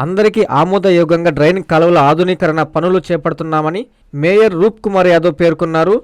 అందరికీ ఆమోదయోగంగా డ్రైన్ కాలువల ఆధునీకరణ పనులు చేపడుతున్నామని మేయర్ రూప్ కుమార్ యాదవ్ పేర్కొన్నారు.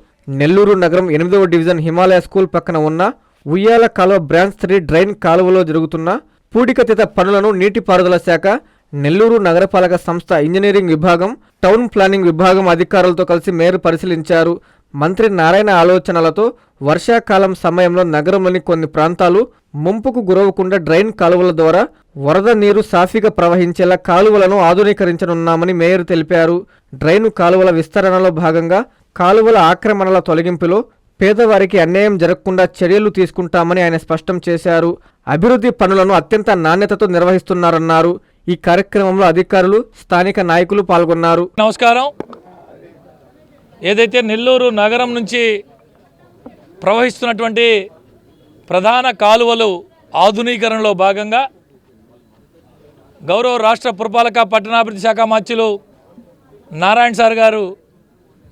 నెల్లూరు నగరం ఎనిమిదవ డివిజన్ హిమాలయ స్కూల్ పక్కన ఉన్న ఉయ్యాల కాలువ బ్రాంచ్ త్రీ డ్రైన్ కాలువలో జరుగుతున్న పూడికతీత పనులను నీటిపారుదల శాఖ నెల్లూరు నగరపాలక సంస్థ ఇంజనీరింగ్ విభాగం టౌన్ ప్లానింగ్ విభాగం అధికారులతో కలిసి మేయర్ పరిశీలించారు. మంత్రి నారాయణ ఆలోచనలతో వర్షాకాలం సమయంలో నగరంలోని కొన్ని ప్రాంతాలు ముంపుకు గురవకుండా డ్రైన్ కాలువల ద్వారా వరద నీరు సాఫీగా ప్రవహించేలా కాలువలను ఆధునీకరించనున్నామని మేయర్ తెలిపారు. డ్రైను కాలువల విస్తరణలో భాగంగా కాలువల ఆక్రమణల తొలగింపులో పేదవారికి అన్యాయం జరగకుండా చర్యలు తీసుకుంటామని ఆయన స్పష్టం చేశారు. అభివృద్ధి పనులను అత్యంత నాణ్యతతో నిర్వహిస్తున్నారన్నారు. ఈ కార్యక్రమంలో అధికారులు స్థానిక నాయకులు పాల్గొన్నారు. నమస్కారం. ఏదైతే నెల్లూరు నగరం నుంచి ప్రవహిస్తున్నటువంటి ప్రధాన కాలువలు ఆధునీకరణలో భాగంగా గౌరవ రాష్ట్ర పురపాలక పట్టణాభివృద్ధి శాఖ మంత్రులు నారాయణ సార్ గారు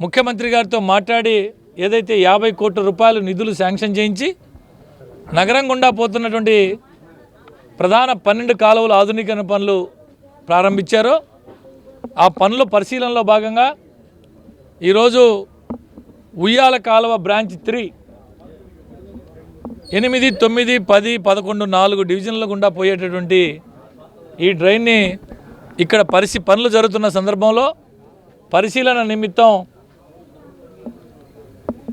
ముఖ్యమంత్రి గారితో మాట్లాడి ఏదైతే యాభై కోట్ల రూపాయలు నిధులు శాంక్షన్ చేయించి నగరం గుండా పోతున్నటువంటి ప్రధాన పన్నెండు కాలువల ఆధునీకరణ పనులు ప్రారంభించారో ఆ పనుల పరిశీలనలో భాగంగా ఈరోజు ఉయ్యాల కాలువ బ్రాంచ్ త్రీ. ఎనిమిది తొమ్మిది పది పదకొండు నాలుగు డివిజన్ల గుండా పోయేటటువంటి ఈ డ్రైన్ని ఇక్కడ పరిశీ పనులు జరుగుతున్న సందర్భంలో పరిశీలన నిమిత్తం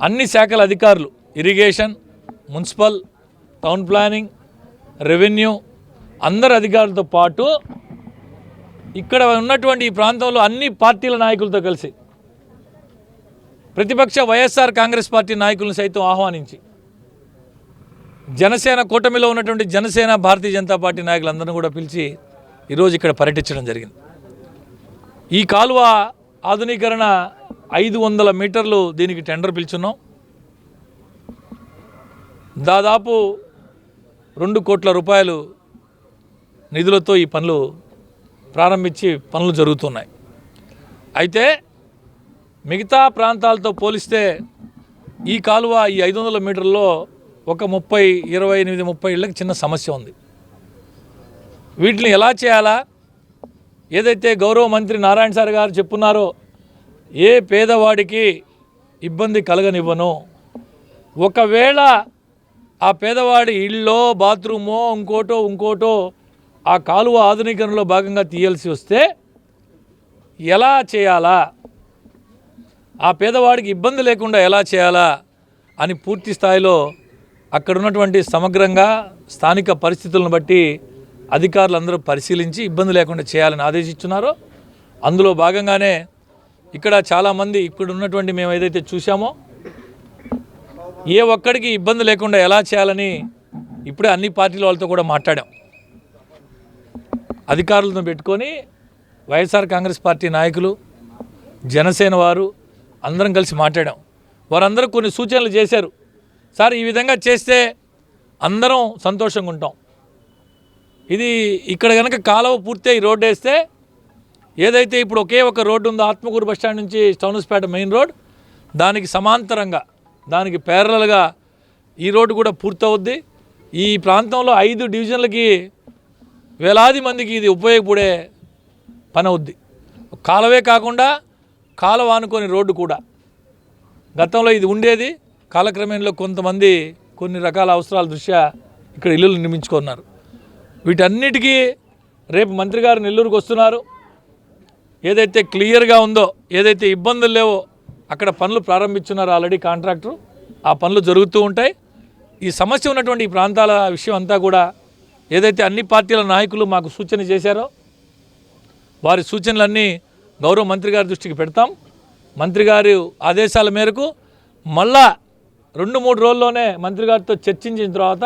అన్ని శాఖల అధికారులు irrigation municipal town planning revenue అందరు అధికారులతో పాటు ఇక్కడ ఉన్నటువంటి ఈ ప్రాంతంలో అన్ని పార్టీల నాయకులతో కలిసి ప్రతిపక్ష వైఎస్ఆర్ కాంగ్రెస్ పార్టీ నాయకులను సైతం ఆహ్వానించి జనసేన కూటమిలో ఉన్నటువంటి జనసేన భారతీయ జనతా పార్టీ నాయకులందరినీ కూడా పిలిచి ఈరోజు ఇక్కడ పర్యటించడం జరిగింది. ఈ కాలువ ఆధునీకరణ ఐదు వందల మీటర్లు దీనికి టెండర్ పిలుచున్నాం. దాదాపు రెండు కోట్ల రూపాయలు నిధులతో ఈ పనులు ప్రారంభించి పనులు జరుగుతున్నాయి. అయితే మిగతా ప్రాంతాలతో పోలిస్తే ఈ కాలువ ఈ ఐదు వందల మీటర్లో ఒక ముప్పై ఇరవై ఎనిమిది ముప్పై ఇళ్ళకి చిన్న సమస్య ఉంది. వీటిని ఎలా చేయాలా? ఏదైతే గౌరవ మంత్రి నారాయణ సార్ గారు చెప్పున్నారో ఏ పేదవాడికి ఇబ్బంది కలగనివ్వను. ఒకవేళ ఆ పేదవాడి ఇళ్ళో బాత్రూమో ఇంకోటో ఇంకోటో ఆ కాలువ ఆధునీకరణలో భాగంగా తీయాల్సి వస్తే ఎలా చేయాలా? ఆ పేదవాడికి ఇబ్బంది లేకుండా ఎలా చేయాలా అని పూర్తి స్థాయిలో అక్కడ ఉన్నటువంటి సమగ్రంగా స్థానిక పరిస్థితులను బట్టి అధికారులు అందరూ పరిశీలించి ఇబ్బంది లేకుండా చేయాలని ఆదేశిస్తున్నారు అందులో భాగంగానే ఇక్కడ చాలామంది ఇక్కడ ఉన్నటువంటి మేము ఏదైతే చూసామో ఏ ఒక్కడికి ఇబ్బంది లేకుండా ఎలా చేయాలని ఇప్పుడే అన్ని పార్టీల వాళ్ళతో కూడా మాట్లాడాం. అధికారులను పెట్టుకొని వైఎస్ఆర్ కాంగ్రెస్ పార్టీ నాయకులు జనసేన వారు అందరం కలిసి మాట్లాడాం. వారందరూ కొన్ని సూచనలు చేశారు. సార్ ఈ విధంగా చేస్తే అందరం సంతోషంగా ఉంటాం. ఇది ఇక్కడ కనుక కాలువ పూర్తయి రోడ్డు వేస్తే ఏదైతే ఇప్పుడు ఒకే ఒక రోడ్డు ఉందో ఆత్మకూరు బస్టాండ్ నుంచి టౌన్స్పేట మెయిన్ రోడ్ దానికి సమాంతరంగా దానికి పేరలగా ఈ రోడ్డు కూడా పూర్తవుద్ది. ఈ ప్రాంతంలో ఐదు డివిజన్లకి వేలాది మందికి ఇది ఉపయోగపడే పని అవుద్ది. కాలవే కాకుండా కాలువ రోడ్డు కూడా. గతంలో ఇది ఉండేది. కాలక్రమేణలో కొంతమంది కొన్ని రకాల అవసరాల దృష్ట్యా ఇక్కడ ఇల్లులు నిర్మించుకున్నారు. వీటన్నిటికీ రేపు మంత్రి గారు నెల్లూరుకు వస్తున్నారు. ఏదైతే క్లియర్గా ఉందో ఏదైతే ఇబ్బందులు లేవో అక్కడ పనులు ప్రారంభించున్నారు ఆల్రెడీ కాంట్రాక్టర్. ఆ పనులు జరుగుతూ ఉంటాయి. ఈ సమస్య ఉన్నటువంటి ఈ ప్రాంతాల విషయం అంతా కూడా ఏదైతే అన్ని పార్టీల నాయకులు మాకు సూచన చేశారో వారి సూచనలన్నీ గౌరవ మంత్రి గారి దృష్టికి పెడతాం. మంత్రి గారి ఆదేశాల మేరకు మళ్ళా రెండు మూడు రోజుల్లోనే మంత్రి గారితో చర్చించిన తర్వాత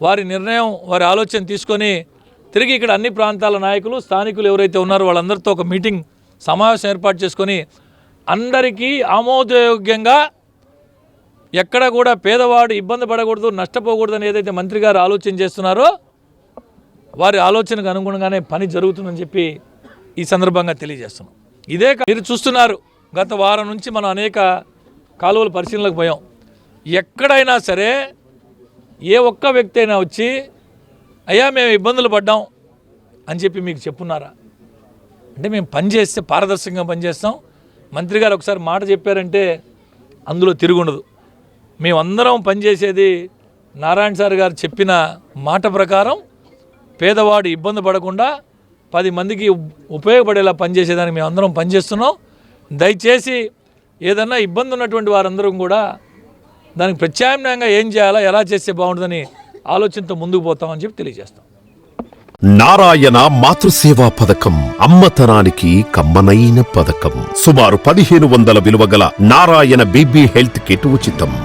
వారి నిర్ణయం వారి ఆలోచన తీసుకొని తిరిగి ఇక్కడ అన్ని ప్రాంతాల నాయకులు స్థానికులు ఎవరైతే ఉన్నారో వాళ్ళందరితో ఒక మీటింగ్ సమావేశం ఏర్పాటు చేసుకొని అందరికీ ఆమోదయోగ్యంగా ఎక్కడ కూడా పేదవాడు ఇబ్బంది పడకూడదు నష్టపోకూడదు అని ఏదైతే మంత్రి గారు ఆలోచన చేస్తున్నారో వారి ఆలోచనకు అనుగుణంగానే పని జరుగుతుందని చెప్పి ఈ సందర్భంగా తెలియజేస్తున్నాం. ఇదే మీరు చూస్తున్నారు గత వారం నుంచి మనం అనేక కాలువల పరిశీలనలకు పోయాం. ఎక్కడైనా సరే ఏ ఒక్క వ్యక్తి అయినా వచ్చి అయ్యా మేము ఇబ్బందులు పడ్డాం అని చెప్పి మీకు చెప్పున్నారా? అంటే మేము పనిచేస్తే పారదర్శకంగా పనిచేస్తాం మంత్రి గారు ఒకసారి మాట చెప్పారంటే అందులో తిరుగుండదు. మేమందరం పనిచేసేది నారాయణ సార్ గారు చెప్పిన మాట ప్రకారం పేదవాడు ఇబ్బంది పడకుండా పది మందికి ఉపయోగపడేలా పనిచేసేదానికి మేము అందరం పనిచేస్తున్నాం. దయచేసి ఏదన్నా ఇబ్బంది ఉన్నటువంటి వారందరం కూడా దానికి ప్రత్యామ్నాయంగా ఏం చేయాలా ఎలా చేస్తే బాగుంటుందని ఆలోచనతో ముందుకు పోతామని చెప్పి తెలియజేస్తాం. నారాయణ మాతృసేవా పథకం అమ్మతనానికి కమ్మనైన పథకం. సుమారు పదిహేను వందల విలువ గల నారాయణ బీబీ హెల్త్ కిట్ ఉచితం.